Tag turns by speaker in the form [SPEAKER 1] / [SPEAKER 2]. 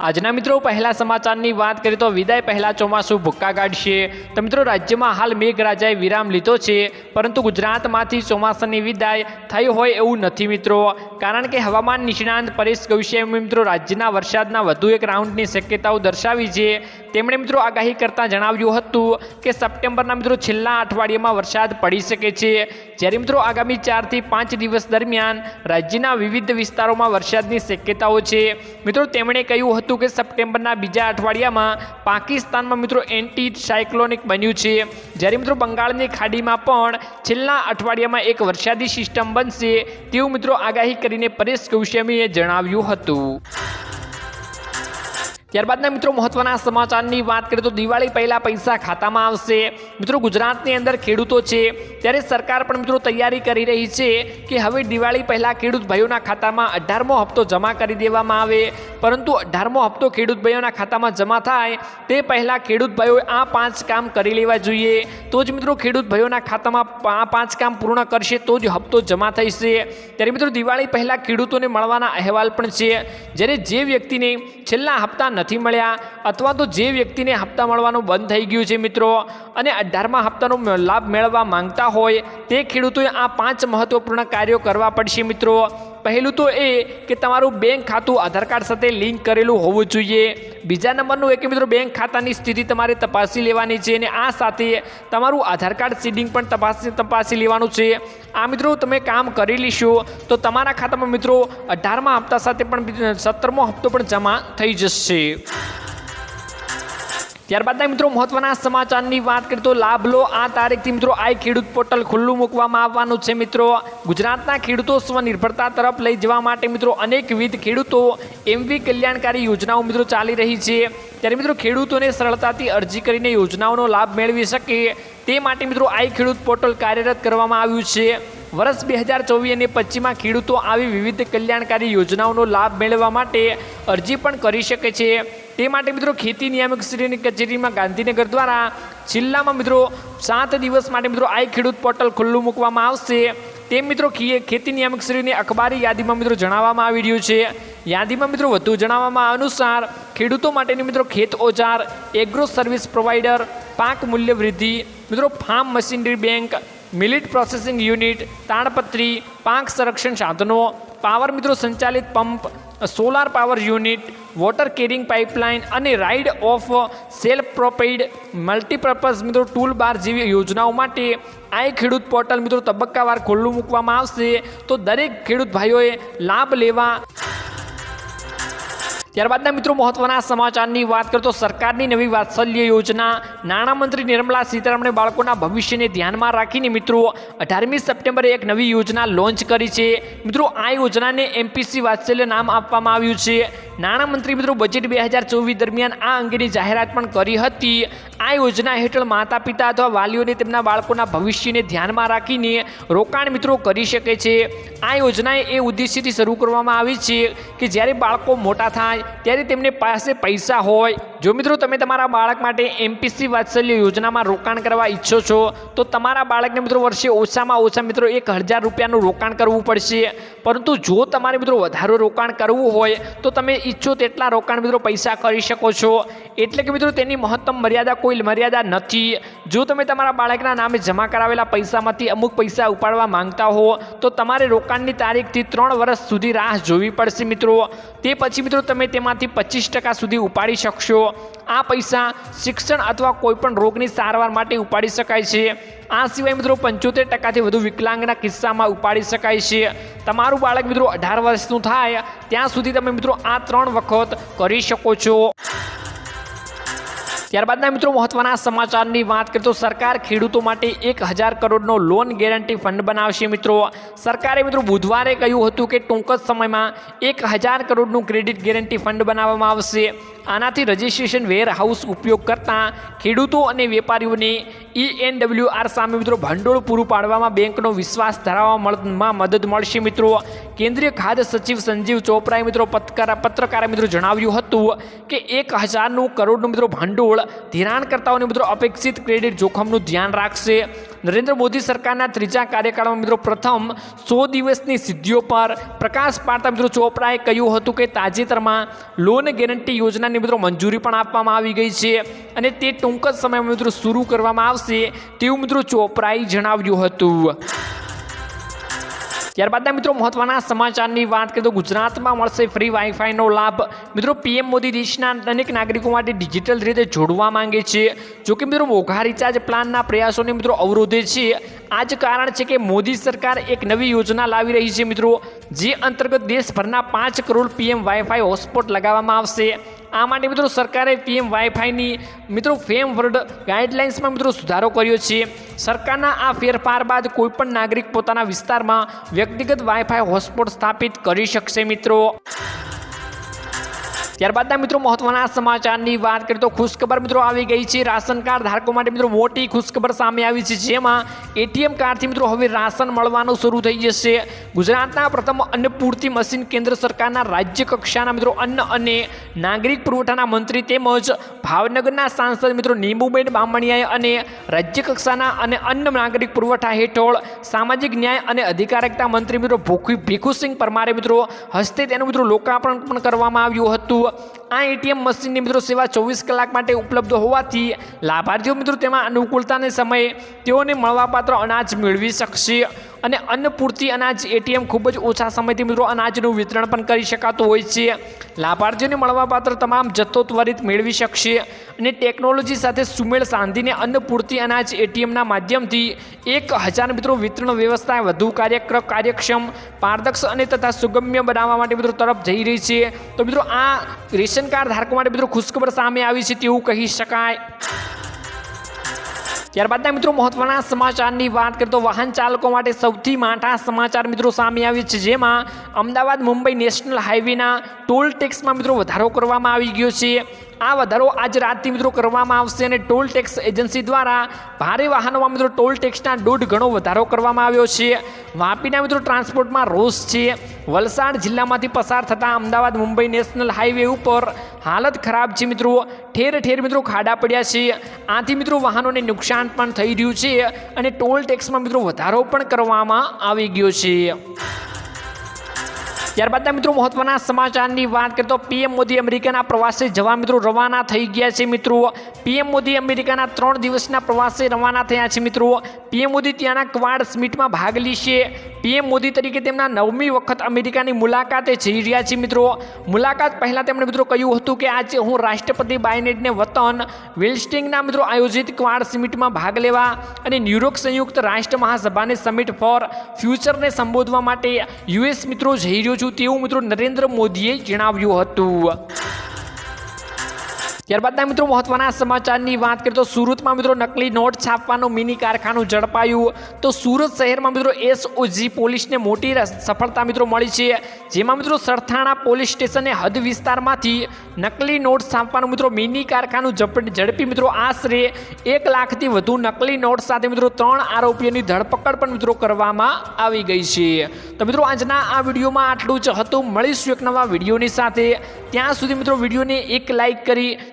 [SPEAKER 1] આજના મિત્રો, પહેલા સમાચારની વાત કરીએ તો વિદાય પહેલાં ચોમાસું ભૂક્કા કાઢશે. તો મિત્રો, રાજ્યમાં હાલ મેઘરાજાએ વિરામ લીધો છે, પરંતુ ગુજરાતમાંથી ચોમાસાની વિદાય થઈ હોય એવું નથી મિત્રો. કારણ કે હવામાન નિષ્ણાંત પરેશ ગૌસ્વામીએ મિત્રો, રાજ્યના વરસાદના વધુ એક રાઉન્ડની શક્યતાઓ દર્શાવી છે. તેમણે મિત્રો, આગાહી કરતાં જણાવ્યું હતું કે સપ્ટેમ્બરના મિત્રો, છેલ્લા અઠવાડિયામાં વરસાદ પડી શકે છે. જ્યારે મિત્રો, આગામી ચારથી પાંચ દિવસ દરમિયાન રાજ્યના વિવિધ વિસ્તારોમાં વરસાદની શક્યતાઓ છે. મિત્રો, તેમણે કહ્યું હતું કે સપ્ટેમ્બરના બીજા અઠવાડિયામાં પાકિસ્તાનમાં મિત્રો એન્ટી સાયક્લોનિક બન્યું છે. જ્યારે મિત્રો બંગાળની ખાડીમાં પણ છેલ્લા અઠવાડિયામાં એક વરસાદી સિસ્ટમ બનશે તેવું મિત્રો આગાહી કરીને પરેશ ગૌસ્વામીએ જણાવ્યું હતું. ત્યારબાદના મિત્રો મહત્વના સમાચારની વાત કરીએ તો દિવાળી પહેલાં પૈસા ખાતામાં આવશે. મિત્રો ગુજરાતની અંદર ખેડૂતો છે, ત્યારે સરકાર પણ મિત્રો તૈયારી કરી રહી છે કે હવે દિવાળી પહેલાં ખેડૂત ભાઈઓના ખાતામાં અઢારમો હપ્તો જમા કરી દેવામાં આવે. પરંતુ અઢારમો હપ્તો ખેડૂત ભાઈઓના ખાતામાં જમા થાય, તે પહેલાં ખેડૂત ભાઈઓએ આ પાંચ કામ કરી લેવા જોઈએ. તો જ મિત્રો ખેડૂત ભાઈઓના ખાતામાં આ પાંચ કામ પૂર્ણ કરશે, તો જ હપ્તો જમા થશે ત્યારે મિત્રો દિવાળી પહેલાં ખેડૂતોને મળવાના અહેવાલ પણ છે. જ્યારે જે વ્યક્તિને છેલ્લા હપ્તા નથી મળ્યા અથવા તો જે વ્યક્તિને હપ્તા મળવાનું બંધ થઈ ગયું છે મિત્રો અને અઢારમા હપ્તાનો લાભ મેળવવા માંગતા હોય તે ખેડૂતોએ આ પાંચ મહત્વપૂર્ણ કાર્યો કરવા પડશે મિત્રો. પહેલું તો એ કે તમારું બેંક ખાતું આધાર કાર્ડ સાથે લિંક કરેલું હોવું જોઈએ. બીજા નંબરનું એ કે મિત્રો, બેંક ખાતાની સ્થિતિ તમારે તપાસી લેવાની છે અને આ સાથે તમારું આધાર કાર્ડ સીડિંગ પણ તપાસી તપાસી લેવાનું છે. આ મિત્રો, તમે કામ કરી લેશો તો તમારા ખાતામાં મિત્રો, અઢારમા હપ્તા સાથે પણ સત્તરમો હપ્તો પણ જમા થઈ જશે. ત્યારબાદના મિત્રો મહત્વના સમાચારની વાત કરીએ તો લાભ લો આ તારીખથી મિત્રો આઈ ખેડૂત પોર્ટલ ખુલ્લું મૂકવામાં આવવાનું છે મિત્રો. ગુજરાતના ખેડૂતો સ્વનિર્ભરતા તરફ લઈ જવા માટે મિત્રો અનેકવિધ ખેડૂતો એમવી કલ્યાણકારી યોજનાઓ મિત્રો ચાલી રહી છે. ત્યારે મિત્રો ખેડૂતોને સરળતાથી અરજી કરીને યોજનાઓનો લાભ મેળવી શકે તે માટે મિત્રો આઈ ખેડૂત પોર્ટલ કાર્યરત કરવામાં આવ્યું છે. વર્ષ બે હજાર ચોવીસ અને પચીસમાં ખેડૂતો આવી વિવિધ કલ્યાણકારી યોજનાઓનો લાભ મેળવવા માટે અરજી પણ કરી શકે છે. તે માટે મિત્રો ખેતી નિયામક શ્રીની કચેરીમાં ગાંધીનગર દ્વારા જિલ્લામાં મિત્રો સાત દિવસ માટે મિત્રો આઈ ખેડૂત પોર્ટલ ખુલ્લું મૂકવામાં આવશે. તેમ મિત્રો ખેતી નિયામક શ્રીની અખબારી યાદીમાં મિત્રો જણાવવામાં આવી રહ્યું છે. યાદીમાં મિત્રો વધુ જણાવવામાં અનુસાર ખેડૂતો માટેની મિત્રો ખેત ઓજાર એગ્રો સર્વિસ પ્રોવાઈડર પાક મૂલ્ય વૃદ્ધિ, મિત્રો farm machinery bank millet processing unit તાણપત્રી પાક સંરક્ષણ સાધનો પાવર મિત્રો સંચાલિત pump, solar power unit, water carrying pipeline અને ride of self propelled multipurpose મિત્રો ટૂલ બાર જેવી યોજનાઓ માટે આ ખેડૂત પોર્ટલ મિત્રો તબક્કાવાર ખુલ્લું મૂકવામાં આવશે. તો દરેક ખેડૂત ભાઈઓએ લાભ લેવા ત્યારબાદના મિત્રો મહત્વના સમાચારની વાત કરીએ તો સરકારની નવી વાત્સલ્ય યોજના, નાણામંત્રી નિર્મલા સીતારામણે બાળકોના ભવિષ્યને ધ્યાનમાં રાખીને મિત્રો અઢારમી સપ્ટેમ્બરે એક નવી યોજના લોન્ચ કરી છે. મિત્રો, આ યોજનાને એમપીસી વાત્સલ્ય નામ આપવામાં આવ્યું છે. નાણામંત્રી મિત્રો બજેટ બે દરમિયાન આ અંગેની જાહેરાત પણ કરી હતી. આ યોજના હેઠળ માતા પિતા અથવા વાલીઓને તેમના બાળકોના ભવિષ્યને ધ્યાનમાં રાખીને રોકાણ મિત્રો કરી શકે છે. આ યોજનાએ એ ઉદ્દેશ્યથી શરૂ કરવામાં આવી છે કે જ્યારે બાળકો મોટા થાય, ત્યારે તેમને પાસે પૈસા હોય જો મિત્રો તમે તમારા બાળક માટે એમપીસી વાત્સલ્ય યોજનામાં રોકાણ કરવા ઈચ્છો છો, તો તમારા બાળકને મિત્રો વર્ષે ઓછામાં ઓછા મિત્રો એક હજાર રૂપિયાનું રોકાણ કરવું પડશે. પરંતુ જો તમારે મિત્રો વધારે રોકાણ કરવું હોય, તો તમે ઈચ્છો તેટલા રોકાણ મિત્રો પૈસા કરી શકો છો. એટલે કે મિત્રો તેની મહત્તમ મર્યાદા કોઈ મર્યાદા નથી. જો તમે તમારા બાળકના નામે જમા કરાવેલા પૈસામાંથી અમુક પૈસા ઉપાડવા માંગતા હો, તો તમારે રોકાણની તારીખથી ત્રણ વર્ષ સુધી રાહ જોવી પડશે મિત્રો. તે પછી મિત્રો તમે તેમાંથી પચીસ ટકા સુધી ઉપાડી શકશો. આ પૈસા શિક્ષણ અથવા કોઈપણ રોગની સારવાર માટે ઉપાડી શકાય છે. આ સિવાય મિત્રો પંચોતેર ટકાથી વધુ વિકલાંગના કિસ્સામાં ઉપાડી શકાય છે. તમારું બાળક મિત્રો અઢાર વર્ષનું થાય, ત્યાં સુધી તમે મિત્રો આ ત્રણ વખત કરી શકો છો. ત્યારબાદના મિત્રો મહત્વના સમાચારની વાત કરીએ તો સરકાર ખેડૂતો માટે એક હજાર કરોડનો લોન ગેરંટી ફંડ બનાવશે મિત્રો. સરકારે મિત્રો બુધવારે કહ્યું હતું કે ટૂંક જ સમયમાં એક હજાર કરોડનું ક્રેડિટ ગેરંટી ફંડ બનાવવામાં આવશે. આનાથી રજિસ્ટ્રેશન વેર હાઉસ ઉપયોગ કરતા ખેડૂતો અને વેપારીઓને ઈએનડબ્લ્યુઆર સામે મિત્રો ભંડોળ પૂરું પાડવામાં બેંકનો વિશ્વાસ ધરાવવામાં મદદ મળશે મિત્રો. કેન્દ્રીય ખાદ્ય સચિવ સંજીવ ચોપરાએ મિત્રો પત્રકાર પત્રકારે મિત્રો જણાવ્યું હતું કે એક હજારનું કરોડનું મિત્રો ભંડોળ ધિરાણકર્તાઓને મિત્રો અપેક્ષિત ક્રેડિટ જોખમનું ધ્યાન રાખશે. નરેન્દ્ર મોદી સરકારના ત્રીજા કાર્યકાળમાં મિત્રો પ્રથમ સો દિવસની સિદ્ધિઓ પર પ્રકાશ પાડતા મિત્રો ચોપરાએ કહ્યું હતું કે તાજેતરમાં લોન ગેરંટી યોજનાની મિત્રો મંજૂરી પણ આપવામાં આવી ગઈ છે અને તે ટૂંક જ સમયમાં મિત્રો શરૂ કરવામાં આવશે તેવું મિત્રો ચોપરાએ જણાવ્યું હતું. ત્યારબાદના મિત્રો મહત્વના સમાચારની વાત કરીએ તો ગુજરાતમાં મળશે ફ્રી વાઈફાઈનો લાભ. મિત્રો પીએમ મોદી દેશના અનેક નાગરિકો માટે ડિજિટલ રીતે જોડવા માંગે છે. જોકે મિત્રો, મોઘા રિચાર્જ પ્લાનના પ્રયાસોને મિત્રો અવરોધે છે. આ જ કારણ છે કે મોદી સરકાર એક નવી યોજના લાવી રહી છે મિત્રો. જે અંતર્ગત દેશભરના પાંચ કરોડ પીએમ વાઈફાઈ હોટસ્પોટ લગાવવામાં આવશે. આ માટે મિત્રો સરકારે પીએમ વાઈફાઈની મિત્રો ફેમ વર્લ્ડ ગાઈડલાઇન્સમાં મિત્રો સુધારો કર્યો છે. સરકારના આ ફેરફાર બાદ કોઈપણ નાગરિક પોતાના વિસ્તારમાં વ્યક્તિગત વાઈફાઈ હોટસ્પોટ સ્થાપિત કરી શકશે મિત્રો. ત્યારબાદના મિત્રો મહત્વના સમાચારની વાત કરીએ તો ખુશખબર મિત્રો આવી ગઈ છે. રાશન કાર્ડ ધારકો માટે મિત્રો મોટી ખુશખબર સામે આવી છે. જેમાં એટીએમ કાર્ડથી મિત્રો હવે રાશન મળવાનું શરૂ થઈ જશે. ગુજરાતના પ્રથમ અન્ન પૂર્તિ મશીન કેન્દ્ર સરકારના રાજ્ય કક્ષાના મિત્રો અન્ન અને નાગરિક પુરવઠાના મંત્રી તેમજ ભાવનગરના સાંસદ મિત્રો નીંબુબેન બામણિયાએ અને રાજ્ય કક્ષાના અને અન્ન નાગરિક પુરવઠા હેઠળ સામાજિક ન્યાય અને અધિકારિકતા મંત્રી મિત્રો ભૂખુ ભીખુસિંહ પરમારે મિત્રો હસ્તે તેનું મિત્રો લોકાર્પણ પણ કરવામાં આવ્યું હતું. આ એટીએમ મશીનની મિત્રો સેવા ચોવીસ કલાક માટે ઉપલબ્ધ હોવાથી લાભાર્થીઓ મિત્રો તેમાં અનુકૂળતાને સમયે તેઓને મળવાપાત્ર અનાજ મેળવી શકશે. અને અન્નપૂર્તિ અનાજ એટીએમ ખૂબ જ ઓછા સમયથી મિત્રો અનાજનું વિતરણ પણ કરી શકાતું હોય છે. લાભાર્થીઓને મળવાપાત્ર તમામ જથ્થો ત્વરિત મેળવી શકશે અને ટેકનોલોજી સાથે સુમેળ સાંધીને અન્નપૂર્તિ અનાજ એટીએમના માધ્યમથી એક હજાર મિત્રો વિતરણ વ્યવસ્થા, વધુ કાર્યક્ર, કાર્યક્ષમ, પારદર્શક અને તથા સુગમ્ય બનાવવા માટે મિત્રો તરફ જઈ રહી છે. તો મિત્રો આ રેશન કાર્ડ ધારકો માટે મિત્રો ખુશખબર સામે આવી છે તેવું કહી શકાય. ત્યારબાદના મિત્રો મહત્વના સમાચારની વાત કરીએ તો વાહન ચાલકો માટે સૌથી માઠા સમાચાર મિત્રો સામે આવ્યા છે, જેમાં અમદાવાદ મુંબઈ નેશનલ હાઈવેના ટોલ ટેક્સમાં મિત્રો વધારો કરવામાં આવી ગયો છે. આ વધારો આજ રાતથી મિત્રો કરવામાં આવશે અને ટોલ ટેક્સ એજન્સી દ્વારા ભારે વાહનોમાં મિત્રો ટોલ ટેક્સના દોઢ ગણો વધારો કરવામાં આવ્યો છે. વાપીના મિત્રો ટ્રાન્સપોર્ટમાં રોષ છે. વલસાડ જિલ્લામાંથી પસાર થતા અમદાવાદ મુંબઈ નેશનલ હાઈવે ઉપર હાલત ખરાબ છે મિત્રો. ઠેર ઠેર મિત્રો ખાડા પડ્યા છે. આથી મિત્રો વાહનોને નુકસાન પણ થઈ રહ્યું છે અને ટોલ ટેક્સમાં મિત્રો વધારો પણ કરવામાં આવી ગયો છે. ત્યારબાદના મિત્રો મહત્વના સમાચારની વાત કરીએ તો પીએમ મોદી અમેરિકાના પ્રવાસે જવા મિત્રો રવાના થઈ ગયા છે મિત્રો. પીએમ મોદી અમેરિકાના ત્રણ દિવસના પ્રવાસે રવાના થયા છે મિત્રો. પીએમ મોદી ત્યાંના ક્વાડ સમિટમાં ભાગ લેશે પીએમ મોદી તરીકે તેમના નવમી વખત અમેરિકાની મુલાકાતે જઈ રહ્યા છે મિત્રો. મુલાકાત પહેલાં તેમણે મિત્રો કહ્યું હતું કે આજે હું રાષ્ટ્રપતિ બાયનેટને વતન, વિલ્સ્ટિંગના મિત્રો આયોજિત ક્વાડ સમિટમાં ભાગ લેવા અને ન્યુયોર્ક સંયુક્ત રાષ્ટ્ર મહાસભાની સમિટ ફોર ફ્યુચરને સંબોધવા માટે યુએસ મિત્રો જઈ રહ્યો છું. તેવું મિત્રો નરેન્દ્ર મોદીએ જણાવ્યું હતું. ત્યારબાદના મિત્રો મહત્વના સમાચારની વાત કરીએ તો સુરતમાં મિત્રો નકલી નોટ છાપવાનું મિની કારખાનું ઝડપાયું. તો સુરત શહેરમાં મિત્રો એસઓજી પોલીસને મોટી સફળતા મિત્રો મળી છે. જેમાં મિત્રો સરથાણા પોલીસ સ્ટેશને હદ વિસ્તારમાંથી નકલી નોટ છાપવાનું મિત્રો મિની કારખાનું ઝડપ- મિત્રો આશરે એક લાખથી વધુ નકલી નોટ સાથે મિત્રો ત્રણ આરોપીઓની ધરપકડ પણ મિત્રો કરવામાં આવી ગઈ છે. તો મિત્રો આજના આ વિડીયોમાં આટલું જ હતું. મળીશું એક નવા વિડીયોની સાથે. ત્યાં સુધી મિત્રો વિડીયોને એક લાઇક કરી